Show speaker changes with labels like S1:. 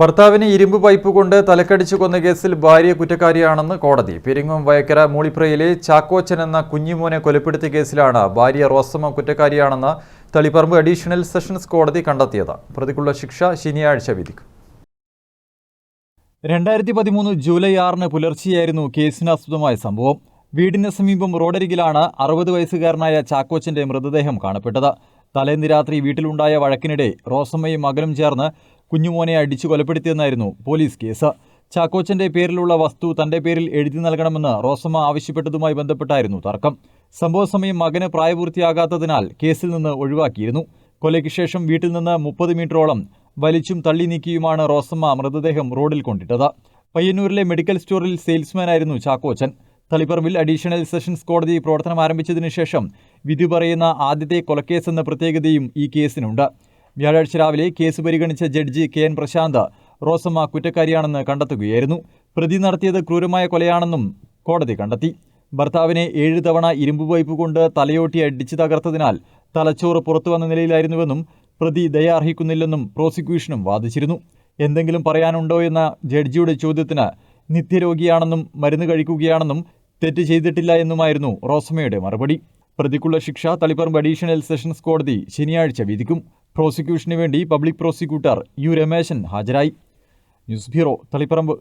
S1: ഭർത്താവിനെ ഇരുമ്പ് പൈപ്പ് കൊണ്ട് തലക്കടിച്ചു കൊന്ന കേസിൽ ഭാര്യ കുറ്റക്കാരിയാണെന്ന് കോടതി. പെരിങ്ങോം വയക്കര മൂളിപ്രയിലെ ചാക്കോച്ചൻ എന്ന കുഞ്ഞിമോനെ കൊലപ്പെടുത്തിയ കേസിലാണ് ഭാര്യ റോസമ്മ കുറ്റക്കാരിയാണെന്ന് തളിപ്പറമ്പ് അഡീഷണൽ സെഷൻസ് കോടതി കണ്ടെത്തിയത്. പ്രതിക്കുള്ള ശിക്ഷ ശനിയാഴ്ച വിധിക്കും. രണ്ടായിരത്തി പതിമൂന്ന് ജൂലൈ ആറിന് പുലർച്ചെയായിരുന്നു കേസിനാസ്പദമായ സംഭവം. വീടിന് സമീപം റോഡരികിലാണ് അറുപത് വയസ്സുകാരനായ ചാക്കോച്ചന്റെ മൃതദേഹം കാണപ്പെട്ടത്. തലേന്ന് രാത്രി വീട്ടിലുണ്ടായ വഴക്കിനിടെ റോസമ്മയും മകനും ചേർന്ന് കുഞ്ഞുമോനെ അടിച്ചു കൊലപ്പെടുത്തിയെന്നായിരുന്നു പോലീസ് കേസ്. ചാക്കോച്ചന്റെ പേരിലുള്ള വസ്തു തന്റെ പേരിൽ എഴുതി നൽകണമെന്ന് റോസമ്മ ആവശ്യപ്പെട്ടതുമായി ബന്ധപ്പെട്ടായിരുന്നു തർക്കം. സംഭവ സമയം മകന് പ്രായപൂർത്തിയാകാത്തതിനാൽ കേസിൽ നിന്ന് ഒഴിവാക്കിയിരുന്നു. കൊലയ്ക്ക് ശേഷം വീട്ടിൽ നിന്ന് മുപ്പത് മീറ്ററോളം വലിച്ചും തള്ളി നീക്കിയുമാണ് റോസമ്മ മൃതദേഹം റോഡിൽ കൊണ്ടിട്ടത്. പയ്യന്നൂരിലെ മെഡിക്കൽ സ്റ്റോറിൽ സെയിൽസ്മാനായിരുന്നു ചാക്കോച്ചൻ. തളിപ്പറമ്പിൽ അഡീഷണൽ സെഷൻസ് കോടതി പ്രവർത്തനം ആരംഭിച്ചതിനു ശേഷം വിധി പറയുന്ന ആദ്യത്തെ കൊലക്കേസെന്ന പ്രത്യേകതയും ഈ കേസിനുണ്ട്. വ്യാഴാഴ്ച രാവിലെ കേസ് പരിഗണിച്ച judge K N Prashanth Rosamma കുറ്റക്കാരിയാണെന്ന് കണ്ടെത്തുകയായിരുന്നു. പ്രതി നടത്തിയത് ക്രൂരമായ കൊലയാണെന്നും കോടതി കണ്ടെത്തി. ഭർത്താവിനെ ഏഴ് തവണ ഇരുമ്പ് പൈപ്പ് കൊണ്ട് തലയോട്ടി അടിച്ചു തകർത്തതിനാൽ തലച്ചോറ് പുറത്തു വന്ന നിലയിലായിരുന്നുവെന്നും പ്രതി ദയ അർഹിക്കുന്നില്ലെന്നും പ്രോസിക്യൂഷനും വാദിച്ചിരുന്നു. എന്തെങ്കിലും പറയാനുണ്ടോ എന്ന ജഡ്ജിയുടെ ചോദ്യത്തിന് നിത്യരോഗിയാണെന്നും മരുന്ന് കഴിക്കുകയാണെന്നും തെറ്റ് ചെയ്തിട്ടില്ല എന്നുമായിരുന്നു റോസമ്മയുടെ മറുപടി. പ്രതിക്കുള്ള ശിക്ഷ തളിപ്പറമ്പ് അഡീഷണൽ സെഷൻസ് കോടതി ശനിയാഴ്ച വിധിക്കും. പ്രോസിക്യൂഷന് വേണ്ടി പബ്ലിക് പ്രോസിക്യൂട്ടർ യു രമേശൻ ഹാജരായി. News bureau Taliparamba.